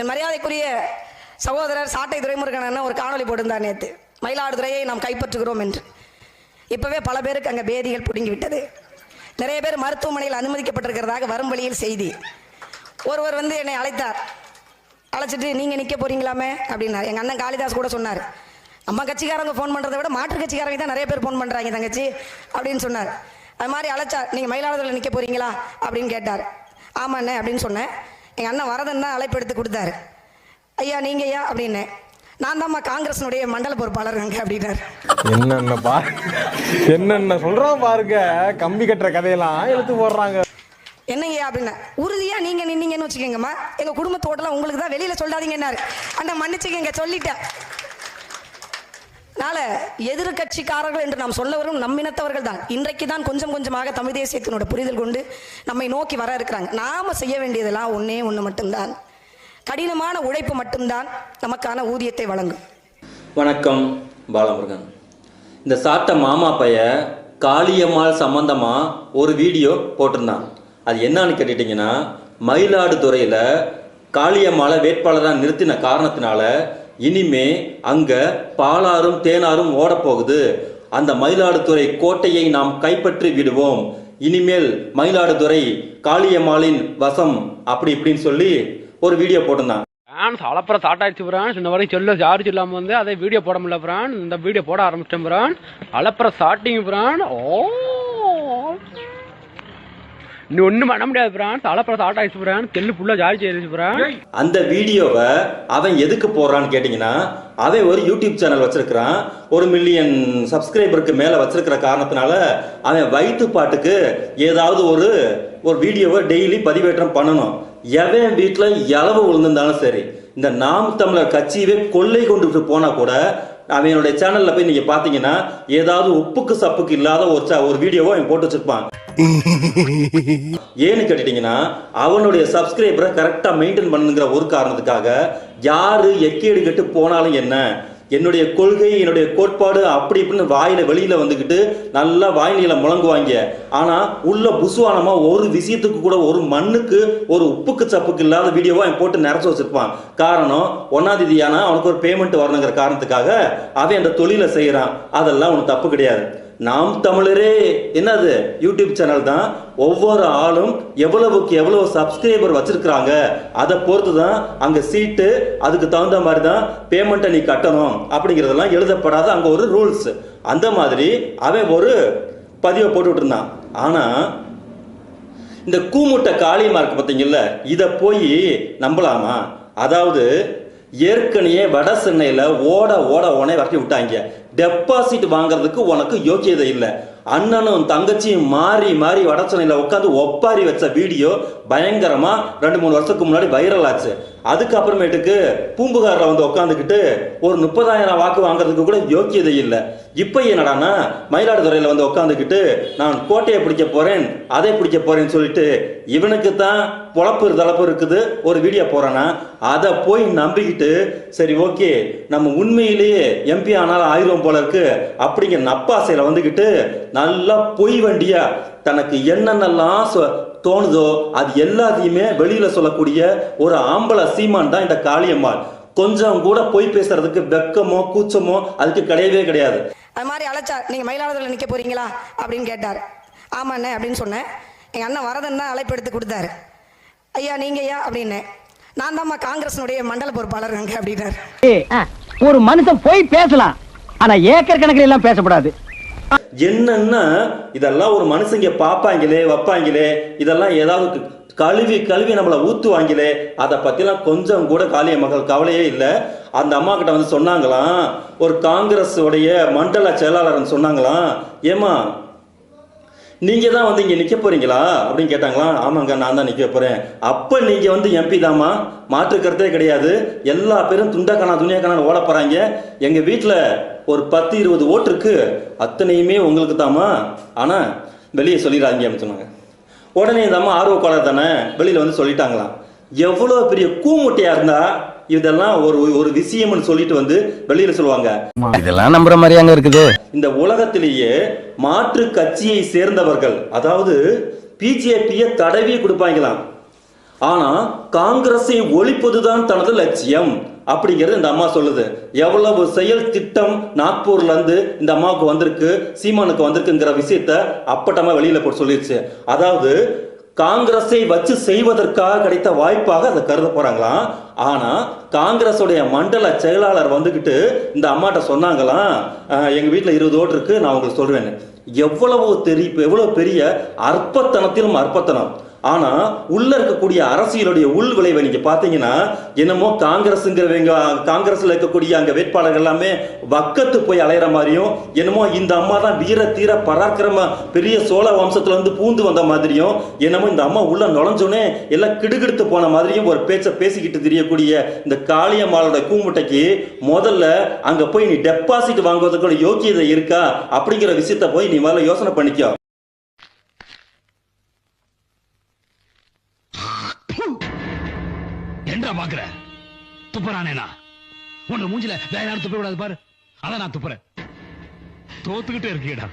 என் மரியாதைக்குரிய சகோதரர் சாட்டை துரைமுருகன் அண்ணன் ஒரு காணொளி போட்டிருந்தார் நேற்று மயிலாடுதுறையை நாம் கைப்பற்றுகிறோம் என்று. இப்போவே பல பேருக்கு அங்கே பேதிகள் பிடுங்கி விட்டது நிறைய பேர் மருத்துவமனையில் அனுமதிக்கப்பட்டிருக்கிறதாக வரும் வழியில் செய்தி. ஒருவர் வந்து என்னை அழைத்தார். அழைச்சிட்டு நீங்கள் நிற்க போகிறீங்களாமே அப்படின்னார். எங்கள் அண்ணன் காளிதாஸ் கூட சொன்னார். அம்மா கட்சிக்காரங்க ஃபோன் பண்ணுறதை விட மாற்று கட்சிக்காரங்க தான் நிறைய பேர் ஃபோன் பண்ணுறாங்க தங்கச்சி அப்படின்னு சொன்னார். அது மாதிரி அழைச்சா நீங்கள் மயிலாடுதுறையில் நிற்க போறீங்களா? அப்படின்னு கேட்டார். ஆமாண்ணே அப்படின்னு சொன்னேன். எங்கள் அண்ணன் வரதன் தான் அழைப்பு எடுத்து கொடுத்தாரு. ஐயா நீங்க ஐயா அப்படின்னேன் நான் தான்மா காங்கிரஸினுடைய மண்டல பொறுப்பாளர் அங்கே அப்படின்னார். என்னென்ன பா என்னென்ன சொல்றான் பாருங்க. கம்பி கட்டுற கதையெல்லாம் எடுத்து போடுறாங்க. என்னங்கய்யா அப்படின்னா உறுதியா நீங்க நின்னீங்கன்னு வச்சுக்கோங்கம்மா. எங்க குடும்பத்தோட்டலாம் உங்களுக்கு தான் வெளியில சொல்லாதீங்கன்னாரு. அண்ணா மன்னிச்சுக்கங்க சொல்லிட்டேன். அதனால எதிர்கட்சிக்காரர்கள் என்று நாம் சொல்ல வரும் நம்மினத்தவர்கள் தான். இன்றைக்கு தான் கொஞ்சம் கொஞ்சமாக தமிழ் தேசியத்தினோட புரிதல் கொண்டு நம்மை நோக்கி வர இருக்கிறாங்க. நாம செய்ய வேண்டியதெல்லாம் ஒன்றே ஒன்று மட்டும்தான். கடினமான உழைப்பு மட்டும்தான் நமக்கான ஊதியத்தை வழங்கும். வணக்கம் பாலமுருகன். இந்த சாத்த மாமா பைய காளியம்மாள் சம்பந்தமா ஒரு வீடியோ போட்டிருந்தான். அது என்னன்னு கேட்டுட்டீங்கன்னா மயிலாடுதுறையில் காளியம்மாளை வேட்பாளராக நிறுத்தின காரணத்தினால இனிமே அங்க பாலாறும் தேனாரும் ஓடப்போகுது. அந்த மயிலாடுதுறை கோட்டையை நாம் கைப்பற்றி விடுவோம். இனிமேல் மயிலாடுதுறை காளியம்மாளின் வசம் அப்படி இப்படின்னு சொல்லி ஒரு வீடியோ போட்டிருந்தான். பிரான்ஸ் அளப்புற சாட்டாச்சு பிரான்ஸ் சின்ன வரைக்கும் சொல்ல சார்ஜ் இல்லாம வந்து அதை வீடியோ போட முடியல பிரான் இந்த வீடியோ போட ஆரம்பிச்சிட்டேன் பிரான் அளப்புற சாட்டிங் பிரான் ஓ! நீ ஒண்ணும் பண்ண முடியாது பிரான் அளப்புற சாட்டாச்சு பிரான் தெல்லு ஃபுல்லா சார்ஜ் ஆயிருச்சு பிரான் அந்த வீடியோவை அவன் எதுக்கு போடுறான்னு கேட்டிங்கன்னா அவன் ஒரு யூடியூப் சேனல் வச்சிருக்கிறான். ஒரு மில்லியன் சப்ஸ்கிரைபருக்கு மேலே வச்சிருக்கிற காரணத்தினால அவன் வயிற்று பாட்டுக்கு ஏதாவது ஒரு ஒரு வீடியோவை டெய்லி பதிவேற்றம் பண்ணணும். எவன் வீட்டில் இளவு விழுந்திருந்தாலும் சரி இந்த நாம் தமிழர் கட்சியவே கொள்ளை கொண்டுட்டு போனா கூட அவனுடைய சேனல்ல போய் நீங்க பாத்தீங்கன்னா ஏதாவது உப்புக்கு சப்புக்கு இல்லாத ஒரு ஒரு வீடியோவை அவன் போட்டு வச்சிருப்பான். ஏன்னு கேட்டுட்டீங்கன்னா அவனுடைய சப்ஸ்கிரைபரை கரெக்டா மெயின்டைன் பண்ணுங்கிற ஒரு காரணத்துக்காக யாரு எக்கேடு கெட்டு போனாலும் என்ன என்னுடைய கொள்கை என்னுடைய கோட்பாடு அப்படி இப்படின்னு வாயில வெளியில வந்துக்கிட்டு நல்லா வாய்நில முழங்குவாங்க. ஆனா உள்ள புசுவானமா ஒரு விஷயத்துக்கு கூட ஒரு மண்ணுக்கு ஒரு உப்புக்கு சப்புக்கு இல்லாத வீடியோவை அவன் போட்டு நிறைச்சு வச்சிருப்பான். காரணம் ஒன்னாம் தேதி ஆனா அவனுக்கு ஒரு பேமெண்ட் வரணுங்கிற காரணத்துக்காக அவன் அந்த தொழிலை செய்யறான். அதெல்லாம் உனக்கு தப்பு கிடையாது. நாம் தமிழரே. என்னது? யூடியூப் சேனல் தான். ஒவ்வொரு ஆளும் எவ்வளவுக்கு எவ்வளவு சப்ஸ்கிரைபர் வச்சிருக்கிறாங்க அதை பொறுத்து தான் அங்க சீட்டு அதுக்கு தகுந்த மாதிரி தான் பேமெண்ட்டை நீ கட்டணும் அப்படிங்கிறதெல்லாம் எழுதப்படாத அங்க ஒரு ரூல்ஸ் அந்த மாதிரி அவன் ஒரு பதிவை போட்டுட்டு இருந்தான் ஆனா இந்த கூமுட்டை காளியமா இருக்கு பார்த்தீங்கல்ல இதை போய் நம்பலாமா? அதாவது ஏற்கனவே வட சென்னையில் ஓட ஓட உடனே வரட்டி விட்டாங்க. டெபாசிட் வாங்குறதுக்கு உனக்கு யோக்கியதை இல்லை. அண்ணனும் தங்கச்சியும் மாறி மாறி வட சென்னையில் உட்காந்து ஒப்பாரி வச்ச வீடியோ பயங்கரமாக ரெண்டு மூணு வருஷத்துக்கு முன்னாடி வைரல் ஆச்சு. அதுக்கப்புறமேட்டுக்கு பூம்புகாரில் வந்து உட்காந்துக்கிட்டு ஒரு முப்பதாயிரம் வாக்கு வாங்குறதுக்கு கூட யோக்கியதை இல்லை. இப்போ என்னடானா மயிலாடுதுறையில் வந்து உட்காந்துக்கிட்டு நான் கோட்டையை பிடிக்க போகிறேன் அதை பிடிக்க போகிறேன்னு சொல்லிட்டு இவனுக்கு தான் பொழப்பு தளப்பு இருக்குது ஒரு வீடியோ போகிறேன்னா அதை போய் நம்பிக்கிட்டு சரி ஓகே நம்ம உண்மையிலேயே எம்பி ஆனாலும் ஆயிரம் போல இருக்கு அப்படிங்கிற நப்பாசையில் வந்துக்கிட்டு நல்லா பொய் வண்டியாக தனக்கு என்னென்னலாம் சொ- தோணுதோ அது எல்லாத்தையுமே வெளியில சொல்லக்கூடிய ஒரு ஆம்பளை சீமான் தான் இந்த காளியம்மாள். கொஞ்சம் கூட பொய் பேசுறதுக்கு வெக்கமோ கூச்சமோ அதுக்கு கிடையவே கிடையாது. அது மாதிரி அழைச்சா நீங்க மயிலாடுதுறையில் நிற்க போறீங்களா? அப்படின்னு கேட்டார். ஆமாண்ணே அப்படின்னு சொன்னேன். எங்க அண்ணன் வரதன் தான் அழைப்பு எடுத்து கொடுத்தாரு. ஐயா நீங்க ஐயா அப்படின்னேன். நான் தான்மா காங்கிரஸினுடைய மண்டல பொறுப்பாளர் அங்கே அப்படின்னார். ஒரு மனுஷன் போய் பேசலாம் ஆனா ஏக்கர் கணக்கில் எல்லாம் பேசக்கூடாது என்னன்னா இதெல்லாம் ஒரு மனுஷங்க பார்ப்பாங்களே வைப்பாங்களே இதெல்லாம் ஏதாவது கழுவி கழுவி நம்மளை ஊத்துவாங்களே அதை பற்றிலாம் கொஞ்சம் கூட காளிய மகள் கவலையே இல்லை. அந்த அம்மா கிட்ட வந்து சொன்னாங்களாம் ஒரு காங்கிரஸ் உடைய மண்டல செயலாளர்னு சொன்னாங்களாம் ஏமா நீங்கள் தான் வந்து இங்கே நிற்க போகிறீங்களா அப்படின்னு கேட்டாங்களா ஆமாங்க நான் தான் நிற்க போகிறேன் அப்போ நீங்கள் வந்து எம்பி தாம்மா மாற்றுக்கிறதே கிடையாது. எல்லா பேரும் துண்டக்கணா துணியாக்கான ஓட போகிறாங்க எங்கள் வீட்டில் ஒரு பத்து இருபது ஓட்டு அத்தனையுமே உங்களுக்கு தாமா ஆனா வெளியே சொல்லிடாதீங்க அப்படின்னு சொன்னாங்க. உடனே இந்த அம்மா ஆர்வக்காளர் தானே வெளியில வந்து சொல்லிட்டாங்களாம். எவ்வளவு பெரிய கூமுட்டையா இருந்தா இதெல்லாம் ஒரு ஒரு விஷயம்னு சொல்லிட்டு வந்து வெளியில சொல்லுவாங்க. இதெல்லாம் நம்புற மாதிரி அங்க இருக்குது. இந்த உலகத்திலேயே மாற்று கட்சியை சேர்ந்தவர்கள் அதாவது பிஜேபியை தடவி கொடுப்பாங்களாம். ஆனா காங்கிரஸை ஒழிப்பதுதான் தனது லட்சியம். அப்படிங்கிறது இந்த அம்மா சொல்லுது. எவ்வளவு செயல் திட்டம் நாக்பூர்ல இருந்து இந்த அம்மாவுக்கு வந்திருக்கு சீமானுக்கு வந்திருக்குங்கிற விஷயத்த அப்பட்டமா வெளியில போட்டு சொல்லிருச்சு. அதாவது காங்கிரஸை வச்சு செய்வதற்காக கிடைத்த வாய்ப்பாக அதை கருத போறாங்களாம் ஆனா காங்கிரஸுடைய மண்டல செயலாளர் வந்துகிட்டு இந்த அம்மாட்ட சொன்னாங்களாம் எங்க வீட்டில் இருபது ஓட்டு இருக்கு நான் உங்களுக்கு சொல்றேன் எவ்வளவு தெரிய எவ்வளவு பெரிய அற்பத்தனத்திலும் அற்பத்தனம். ஆனா உள்ள இருக்கக்கூடிய அரசியலுடைய உள் விளைவை நீங்க பாத்தீங்கன்னா என்னமோ காங்கிரஸ்ங்கிறவங்க காங்கிரஸ்ல இருக்கக்கூடிய அங்க வேட்பாளர்கள் எல்லாமே வக்கத்து போய் அலையிற மாதிரியும் என்னமோ இந்த அம்மா தான் வீர தீர பராக்கிரம பெரிய சோழ வம்சத்துல இருந்து பூந்து வந்த மாதிரியும் என்னமோ இந்த அம்மா உள்ள நுழைஞ்சோனே எல்லாம் கிடுகிடுத்து போன மாதிரியும் ஒரு பேச்ச பேசிக்கிட்டு தெரியக்கூடிய இந்த காளியம்மாளோட கூமுட்டைக்கு முதல்ல அங்க போய் நீ டெபாசிட் வாங்குவதற்குள்ள யோக்கியதை இருக்கா அப்படிங்கிற விஷயத்த போய் நீ முதல்ல யோசனை பண்ணிக்கோ. என்ன பாக்குற? துப்புறானேனா உன்னோட மூஞ்சில வேற யாரும் துப்ப பாரு. அதான் நான் துப்புறேன். தோத்துக்கிட்டே இருக்கீடா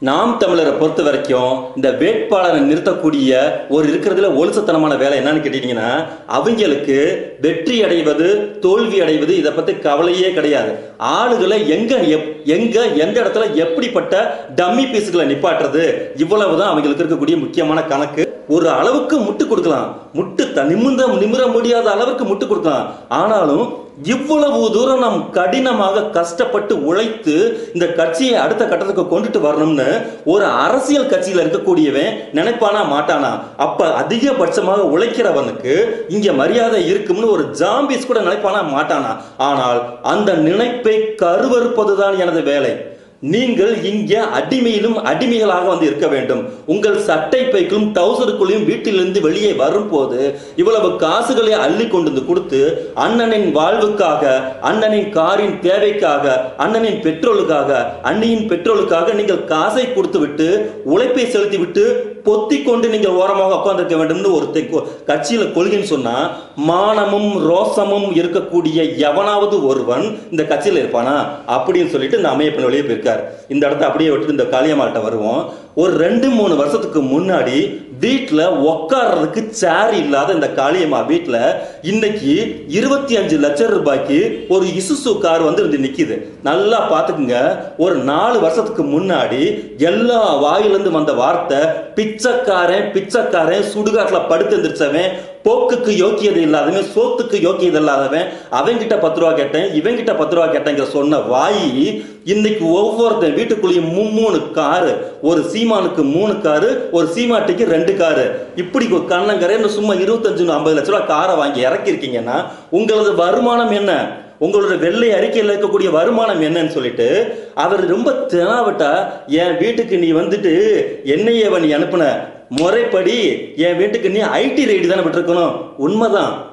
நாம் தமிழரை பொறுத்த வரைக்கும் இந்த வேட்பாளரை நிறுத்தக்கூடிய ஒரு இருக்கிறதுல ஒழுசத்தனமான வேலை என்னன்னு கேட்டீங்கன்னா அவங்களுக்கு வெற்றி அடைவது தோல்வி அடைவது இதை பத்தி கவலையே கிடையாது. ஆளுகளை எங்க எப்- எங்க எந்த இடத்துல எப்படிப்பட்ட டம்மி பீஸுகளை நிப்பாட்டுறது இவ்வளவுதான் அவங்களுக்கு இருக்கக்கூடிய முக்கியமான கணக்கு. ஒரு அளவுக்கு முட்டு கொடுக்கலாம். முட்டு த- நிமிர்ந்த நிமிர முடியாத அளவுக்கு முட்டு கொடுக்கலாம். ஆனாலும் இவ்வளவு தூரம் நாம் கடினமாக கஷ்டப்பட்டு உழைத்து இந்த கட்சியை அடுத்த கட்டத்துக்கு கொண்டுட்டு வரணும்னு ஒரு அரசியல் கட்சியில இருக்கக்கூடியவன் நினைப்பானா மாட்டானா? அப்ப அதிகபட்சமாக உழைக்கிறவனுக்கு இங்க மரியாதை இருக்கும்னு ஒரு ஜாம்பிஸ் கூட நினைப்பானா மாட்டானா? ஆனால் அந்த நினைப்பை கருவறுப்பதுதான் எனது வேலை. நீங்கள் இங்கே அடிமையிலும் அடிமைகளாக வந்து இருக்க வேண்டும். உங்கள் சட்டை பைக்கும் டவுசருக்குள்ளேயும் வீட்டிலிருந்து வெளியே வரும்போது இவ்வளவு காசுகளை அள்ளி கொண்டு வந்து கொடுத்து அண்ணனின் வாழ்வுக்காக அண்ணனின் காரின் தேவைக்காக அண்ணனின் பெட்ரோலுக்காக அண்ணியின் பெட்ரோலுக்காக நீங்கள் காசை கொடுத்து விட்டு உழைப்பை செலுத்தி விட்டு பொத்தி கொண்டு நீங்கள் ஓரமாக உட்காந்துருக்க வேண்டும்னு ஒரு கட்சியில் கொள்கைன்னு சொன்னா மானமும் ரோசமும் இருக்கக்கூடிய எவனாவது ஒருவன் இந்த கட்சியில் இருப்பானா? அப்படின்னு சொல்லிட்டு இந்த அமையப்பன் வழியே போயிருக்கார். இந்த இடத்த அப்படியே விட்டு இந்த காளியம்மாள்கிட்ட வருவோம். ஒரு ரெண்டு மூணு வருஷத்துக்கு முன்னாடி வீட்டில் உட்கார்றதுக்கு சேர் இல்லாத இந்த காளியம்மா வீட்டில் இன்னைக்கு இருபத்தி அஞ்சு லட்சம் ரூபாய்க்கு ஒரு இசுசு கார் வந்து இருந்து நிக்குது. நல்லா பார்த்துக்குங்க ஒரு நாலு வருஷத்துக்கு முன்னாடி எல்லா வாயிலிருந்து வந்த வார்த்தை பிச்சைக்காரன் பிச்சைக்காரன் சுடுகாட்டில் படுத்து எந்திரிச்சவன் போக்குக்கு யோக்கியது இல்லாதவன் சோத்துக்கு யோக்கியது இல்லாதவன் அவங்கிட்ட பத்து ரூபா கேட்டேன் இவன்கிட்ட பத்து ரூபா கேட்டேங்கிற சொன்ன வாய் இன்னைக்கு ஒவ்வொருத்தன் வீட்டுக்குள்ளேயும் மும்மூணு காரு ஒரு சீமானுக்கு மூணு காரு ஒரு சீமாட்டிக்கு ரெண்டு காரு. இப்படி ஒரு கண்ணங்கரேன்னு சும்மா இருபத்தஞ்சு ஐம்பது லட்ச ரூபா காரை வாங்கி இறக்கிருக்கீங்கன்னா உங்களது வருமானம் என்ன? உங்களோட வெள்ளை அறிக்கையில் இருக்கக்கூடிய வருமானம் என்னன்னு சொல்லிட்டு அவர் ரொம்ப தெனாவிட்டா என் வீட்டுக்கு நீ வந்துட்டு என்னையே நீ அனுப்புன. முறைப்படி என் வீட்டுக்கு நீ ஐடி ரைடு தானே விட்டுருக்கணும். உண்மைதான்.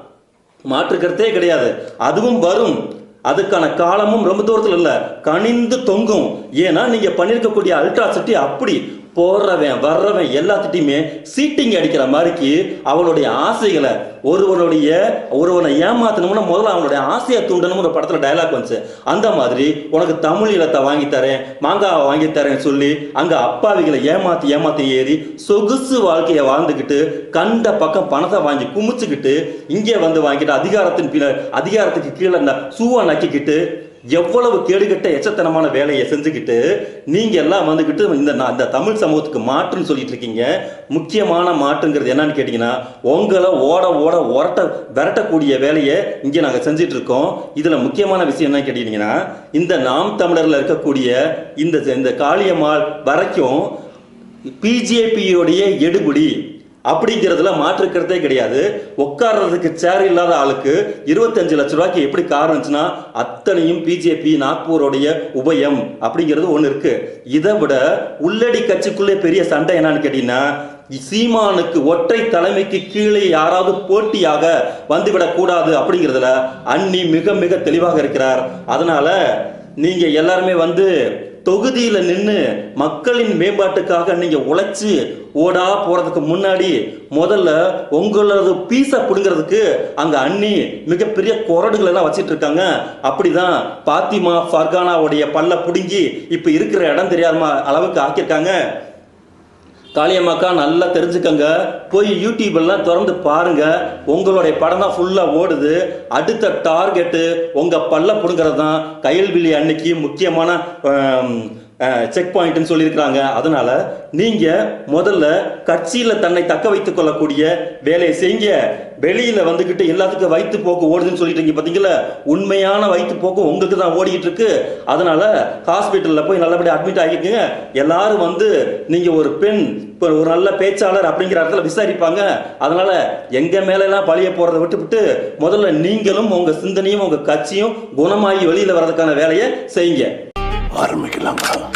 மாற்றுக்கிறதே கிடையாது. அதுவும் வரும். அதுக்கான காலமும் ரொம்ப தூரத்தில் இல்லை. கனிந்து தொங்கும். ஏன்னா நீங்கள் பண்ணியிருக்கக்கூடிய அல்ட்ரா சிட்டி அப்படி. போறவன் வர்றவன் எல்லாத்திட்டையுமே சீட்டிங் அடிக்கிற மாதிரிக்கு அவளுடைய ஆசைகளை ஒருவனுடைய ஒருவனை ஏமாத்தணும்னா முதல்ல அவனுடைய ஆசையை தூண்டணும் ஒரு படத்தில் டயலாக் வந்துச்சு. அந்த மாதிரி உனக்கு தமிழ் இலத்தை வாங்கி தரேன் மாங்காவை வாங்கி சொல்லி அங்கே அப்பாவிகளை ஏமாத்தி ஏமாத்தி ஏறி சொகுசு வாழ்க்கையை வாழ்ந்துக்கிட்டு கண்ட பக்கம் பணத்தை வாங்கி குமிச்சுக்கிட்டு இங்கே வந்து வாங்கிட்டு அதிகாரத்தின் பின்னர் அதிகாரத்துக்கு கீழே இந்த சூவா நக்கிக்கிட்டு எவ்வளவு கேடுகட்ட எச்சத்தனமான வேலையை செஞ்சுக்கிட்டு நீங்கள் எல்லாம் வந்துக்கிட்டு இந்த நான் இந்த தமிழ் சமூகத்துக்கு மாற்றுன்னு சொல்லிட்டு இருக்கீங்க. முக்கியமான மாற்றுங்கிறது என்னன்னு கேட்டிங்கன்னா உங்களை ஓட ஓட உரட்ட விரட்டக்கூடிய வேலையை இங்கே நாங்கள் செஞ்சுட்டு இருக்கோம். இதில் முக்கியமான விஷயம் என்ன கேட்டிங்கன்னா இந்த நாம் தமிழரில் இருக்கக்கூடிய இந்த இந்த காளியம்மாள் வரைக்கும் பிஜேபியோடைய எடுபடி அப்படிங்கிறதுல மாற்றுக்கிறதே கிடையாது. உட்கார்றதுக்கு சேர் இல்லாத ஆளுக்கு இருபத்தஞ்சு லட்ச ரூபாய்க்கு எப்படி கார் இருந்துச்சுன்னா அத்தனையும் பிஜேபி நாக்பூருடைய உபயம் அப்படிங்கிறது ஒன்று இருக்கு. இதை விட உள்ளடி கட்சிக்குள்ளே பெரிய சண்டை என்னன்னு கேட்டீங்கன்னா சீமானுக்கு ஒற்றை தலைமைக்கு கீழே யாராவது போட்டியாக வந்துவிடக் கூடாது அப்படிங்கிறதுல அண்ணி மிக மிக தெளிவாக இருக்கிறார். அதனால நீங்க எல்லாருமே வந்து தொகுதியில நின்று மக்களின் மேம்பாட்டுக்காக நீங்க உழைச்சு ஓடா போகிறதுக்கு முன்னாடி முதல்ல உங்களது பீஸை பிடுங்கிறதுக்கு அங்கே அண்ணி மிகப்பெரிய குரடுகள் எல்லாம் வச்சிட்டு இருக்காங்க. அப்படிதான் பாத்திமா ஃபர்கானாவுடைய பல்ல பிடுங்கி இப்போ இருக்கிற இடம் தெரியாத அளவுக்கு ஆக்கியிருக்காங்க. காளியம்மாக்கா நல்லா தெரிஞ்சுக்கங்க. போய் யூடியூப் எல்லாம் திறந்து பாருங்க. உங்களுடைய படம் தான் ஃபுல்லாக ஓடுது. அடுத்த டார்கெட்டு உங்கள் பல்ல பிடுங்கிறது தான் கையல்விழி அன்னைக்கு முக்கியமான செக் பாயிண்ட்னு சொல்லியிருக்கிறாங்க. அதனால நீங்க முதல்ல கட்சியில தன்னை தக்க வைத்துக் கொள்ளக்கூடிய வேலையை செய்யுங்க. வெளியில வந்துகிட்டு எல்லாத்துக்கும் வயிற்று போக்கு ஓடுதுன்னு சொல்லிட்டு இருக்கீங்க பாத்தீங்களா? உண்மையான வயிற்று போக்கு உங்களுக்கு தான் ஓடிக்கிட்டு இருக்கு. அதனால ஹாஸ்பிட்டல்ல போய் நல்லபடியாக அட்மிட் ஆகிக்கோங்க. எல்லாரும் வந்து நீங்க ஒரு பெண் இப்போ ஒரு நல்ல பேச்சாளர் அப்படிங்கிற இடத்துல விசாரிப்பாங்க. அதனால எங்க மேலெல்லாம் பழிய போறதை விட்டுவிட்டு முதல்ல நீங்களும் உங்க சிந்தனையும் உங்க கட்சியும் குணமாகி வெளியில வர்றதுக்கான வேலையை செய்யுங்க. ஆரம்பிக்கலாங்களா